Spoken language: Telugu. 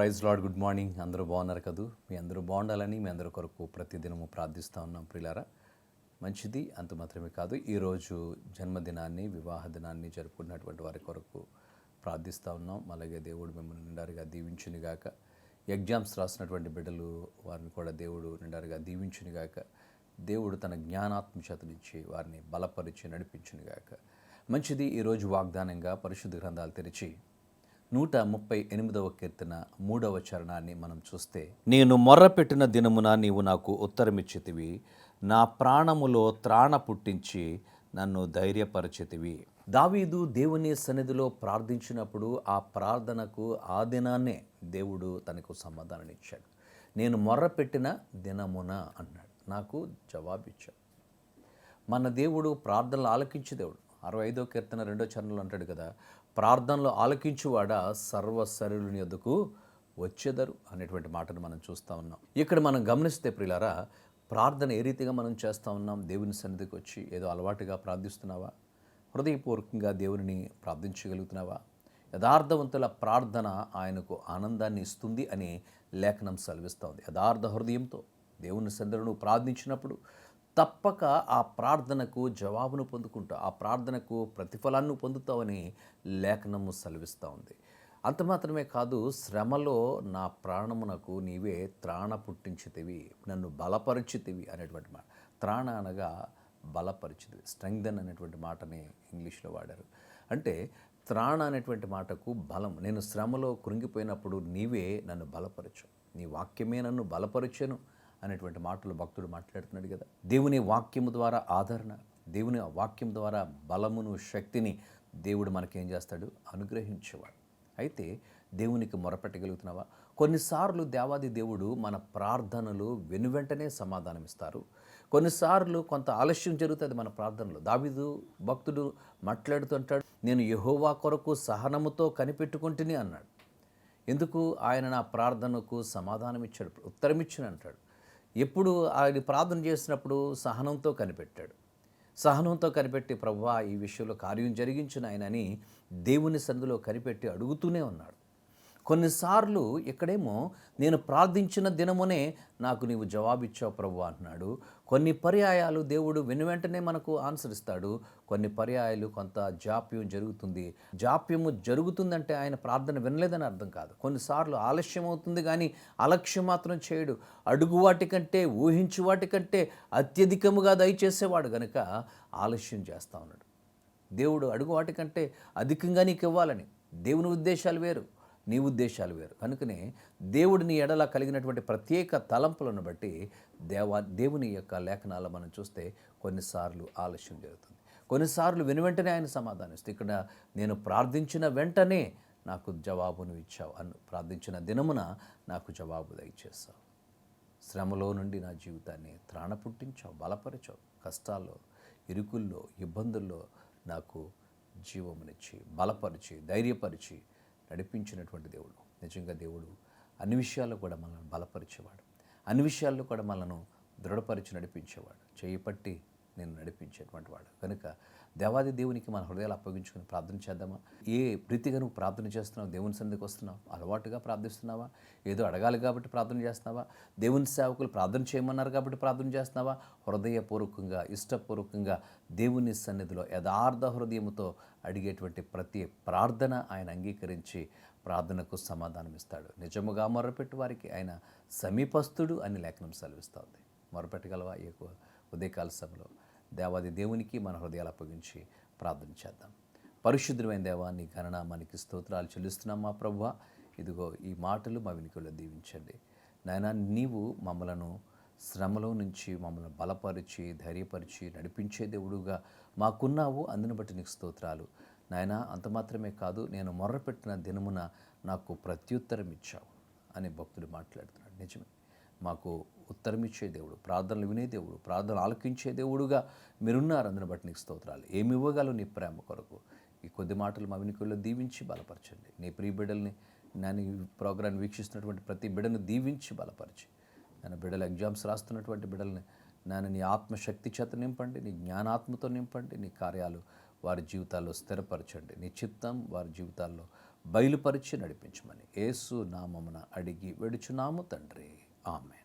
Praise lord good morning. అందరూ బాగున్నారు కదూ? మీ అందరూ బాగుండాలని మీ అందరి కొరకు ప్రతిదినము ప్రార్థిస్తూ ఉన్నాం ప్రియులారా. మంచిది అంత మాత్రమే కాదు. ఈరోజు జన్మదినాన్ని వివాహ దినాన్ని జరుపుకున్నటువంటి వారి కొరకు ప్రార్థిస్తూ ఉన్నాం. అలాగే దేవుడు మిమ్మల్ని నిండారుగా దీవించునిగాక. ఎగ్జామ్స్ రాసినటువంటి బిడ్డలు వారిని కూడా దేవుడు నిండారుగా దీవించునిగాక. దేవుడు తన జ్ఞానాత్మశతనిచ్చి వారిని బలపరిచి నడిపించునిగాక. మంచిది ఈరోజు వాగ్దానంగా పరిశుద్ధ గ్రంథాలు తెరిచి నూట ముప్పై ఎనిమిదవ కీర్తన మూడవ చరణాన్ని మనం చూస్తే నేను మొర్రపెట్టిన దినమున నీవు నాకు ఉత్తరమిచ్చితివి. నా ప్రాణములో త్రాణ పుట్టించి నన్ను ధైర్యపరచితివి. దావీదు దేవుని సన్నిధిలో ప్రార్థించినప్పుడు ఆ ప్రార్థనకు ఆ దినాన్నే దేవుడు తనకు సమాధానం ఇచ్చాడు నేను మొర్రపెట్టిన దినమున అన్నాడు. నాకు జవాబిచ్చాడు. మన దేవుడు ప్రార్థనలు ఆలకించే దేవుడు. అరవై ఐదో కీర్తన రెండో చరణంలో అంటాడు కదా ప్రార్థనలో ఆలకించువాడ సర్వశరీరుని ఎదుకు వచ్చేదరు అనేటువంటి మాటను మనం చూస్తూ ఉన్నాం. ఇక్కడ మనం గమనిస్తే ప్రిలారా ప్రార్థన ఏ రీతిగా మనం చేస్తూ ఉన్నాం? దేవుని సన్నిధికి వచ్చి ఏదో అలవాటుగా ప్రార్థిస్తున్నావా? హృదయపూర్వకంగా దేవుని ప్రార్థించగలుగుతున్నావా? యథార్థవంతుల ప్రార్థన ఆయనకు ఆనందాన్ని ఇస్తుంది అని లేఖనం సెలవిస్తోంది యథార్థ హృదయంతో దేవుని సందరు నువ్వు ప్రార్థించినప్పుడు తప్పక ఆ ప్రార్థనకు జవాబును పొందుకుంటావు ఆ ప్రార్థనకు ప్రతిఫలాన్ని పొందుతావని లేఖనము సెలవిస్తూ ఉంది. అంత మాత్రమే కాదు శ్రమలో నా ప్రాణమునకు నీవే త్రాణ పుట్టించితివి నన్ను బలపరిచితివి అనేటువంటి మాట. త్రాణ అనగా బలపరిచితివి స్ట్రెంగ్దన్ అనేటువంటి మాటని ఇంగ్లీష్లో వాడారు. అంటే త్రాణ అనేటువంటి మాటకు బలం నేను శ్రమలో కృంగిపోయినప్పుడు నీవే నన్ను బలపరచు. నీ వాక్యమే నన్ను బలపరిచాను. అనేటువంటి మాటలు భక్తుడు మాట్లాడుతున్నాడు కదా. దేవుని వాక్యము ద్వారా ఆదరణ దేవుని వాక్యం ద్వారా బలమును శక్తిని దేవుడు మనకేం చేస్తాడు? అనుగ్రహించేవాడు. అయితే దేవునికి మొరపెట్టగలుగుతున్నావా? కొన్నిసార్లు దేవాది దేవుడు మన ప్రార్థనలు వెనువెంటనే సమాధానం ఇస్తారు కొన్నిసార్లు కొంత ఆలస్యం జరుగుతుంది మన ప్రార్థనలు. దావిదు భక్తుడు మాట్లాడుతుంటాడు నేను యహోవా కొరకు సహనముతో కనిపెట్టుకుంటుని అన్నాడు. ఎందుకు? ఆయన నా ప్రార్థనకు సమాధానం ఇచ్చాడు ఉత్తరం ఇచ్చిన అంటాడు ఎప్పుడు ఆయన ప్రార్థన చేసినప్పుడు సహనంతో కనిపెట్టాడు. సహనంతో కనిపెట్టి ప్రభువా ఈ విషయంలో కార్యం జరిగించిన ఆయనని దేవుని సన్నిధిలో కనిపెట్టి అడుగుతూనే ఉన్నాడు. కొన్నిసార్లు ఇక్కడేమో నేను ప్రార్థించిన దినమునే నాకు నీవు జవాబిచ్చావు ప్రభు అంటున్నాడు. కొన్ని పర్యాయాలు దేవుడు వెను వెంటనే మనకు ఆన్సర్ ఇస్తాడు. కొన్ని పర్యాయాలు కొంత జాప్యం జరుగుతుంది. జాప్యము జరుగుతుందంటే ఆయన ప్రార్థన వినలేదని అర్థం కాదు. కొన్నిసార్లు ఆలస్యం అవుతుంది కానీ అలక్ష్యం మాత్రం చేయడు. అడుగు వాటి కంటే ఊహించు వాటి కంటే అత్యధికముగా దయచేసేవాడు గనుక ఆలస్యం చేస్తూ ఉన్నాడు. దేవుడు అడుగు వాటి కంటే అధికంగా నీకు ఇవ్వాలని. దేవుని ఉద్దేశాలు వేరు. నీ ఉద్దేశాలు వేరు. కనుకనే దేవుడిని ఎడల కలిగినటువంటి ప్రత్యేక తలంపులను బట్టి దేవా దేవుని యొక్క లేఖనాలు మనం చూస్తే కొన్నిసార్లు ఆలస్యం జరుగుతుంది. కొన్నిసార్లు వెను వెంటనే ఆయన సమాధానం ఇస్తే ఇక్కడ నేను ప్రార్థించిన వెంటనే నాకు జవాబును ఇచ్చావు. అను ప్రార్థించిన దినమున నాకు జవాబు దయచేస్తావు శ్రమలో నుండి నా జీవితాన్ని త్రాణ పుట్టించావు బలపరిచావు. కష్టాల్లో ఇరుకుల్లో ఇబ్బందుల్లో నాకు జీవమునిచ్చి బలపరిచి ధైర్యపరిచి నడిపించినటువంటి దేవుడు నిజంగా దేవుడు అన్ని విషయాల్లో కూడా మనల్ని బలపరిచేవాడు. అన్ని విషయాల్లో కూడా మనను దృఢపరిచి నడిపించేవాడు. చేయి పట్టి నేను నడిపించేటువంటి వాడు. కనుక దేవాది దేవునికి మన హృదయాలు అప్పగించుకుని ప్రార్థన చేద్దామా? ఏ రీతిగా నువ్వు ప్రార్థన చేస్తున్నావు? దేవుని సన్నిధికి వస్తున్నావు? అలవాటుగా ప్రార్థిస్తున్నావా? ఏదో అడగాలి కాబట్టి ప్రార్థన చేస్తున్నావా? దేవుని సేవకులు ప్రార్థన చేయమన్నారు కాబట్టి ప్రార్థన చేస్తున్నావా? హృదయపూర్వకంగా ఇష్టపూర్వకంగా దేవుని సన్నిధిలో యథార్థ హృదయముతో అడిగేటువంటి ప్రతి ప్రార్థన ఆయన అంగీకరించి ప్రార్థనకు సమాధానం ఇస్తాడు. నిజముగా మొరపెట్టు వారికి ఆయన సమీపస్థుడు అని లేఖనం సెలవిస్తుంది. మొరపెట్టగలవా? ఈ ఉదయకాల సభలో దేవాది దేవునికి మన హృదయాలు అప్పగించి ప్రార్థన చేద్దాం. పరిశుద్ధమైన దేవా నీ మనకి స్తోత్రాలు చెల్లిస్తున్నాం మా ప్రభువ. ఇదిగో ఈ మాటలు మా వినికిలో దీవించండి. నాయన నీవు మమ్మలను శ్రమలో నుంచి మమ్మల్ని బలపరిచి ధైర్యపరిచి నడిపించే దేవుడుగా మాకున్నావు. అందుని బట్టి నీకు స్తోత్రాలు. నాయన అంత మాత్రమే కాదు నేను మొర్రపెట్టిన దినమున నాకు ప్రత్యుత్తరం ఇచ్చావు అని భక్తుడు మాట్లాడుతున్నాడు నిజమే. మాకు ఉత్తరం ఇచ్చే దేవుడు ప్రార్థనలు వినే దేవుడు ప్రార్థనలు ఆలకించే దేవుడుగా మీరున్నారు. అందుని బట్టి నీకు స్తోత్రాలు. ఏమి ఇవ్వగలవు నీ ప్రేమ కొరకు? ఈ కొద్ది మాటలు మా వినికుల్లో దీవించి బలపరచండి. నీ ప్రియ బిడ్డల్ని నేను ఈ ప్రోగ్రాం వీక్షిస్తున్నటువంటి ప్రతి బిడ్డను దీవించి బలపరిచి. నేను బిడ్డలు ఎగ్జామ్స్ రాస్తున్నటువంటి బిడ్డల్ని నేను నీ ఆత్మశక్తి చేత నింపండి నీ జ్ఞానాత్మతో నింపండి నీ కార్యాలు వారి జీవితాల్లో స్థిరపరచండి. నీ చిత్తం వారి జీవితాల్లో బయలుపరిచి నడిపించమని ఏసు నామమున అడిగి వెడుచున్నాము తండ్రి. Amen.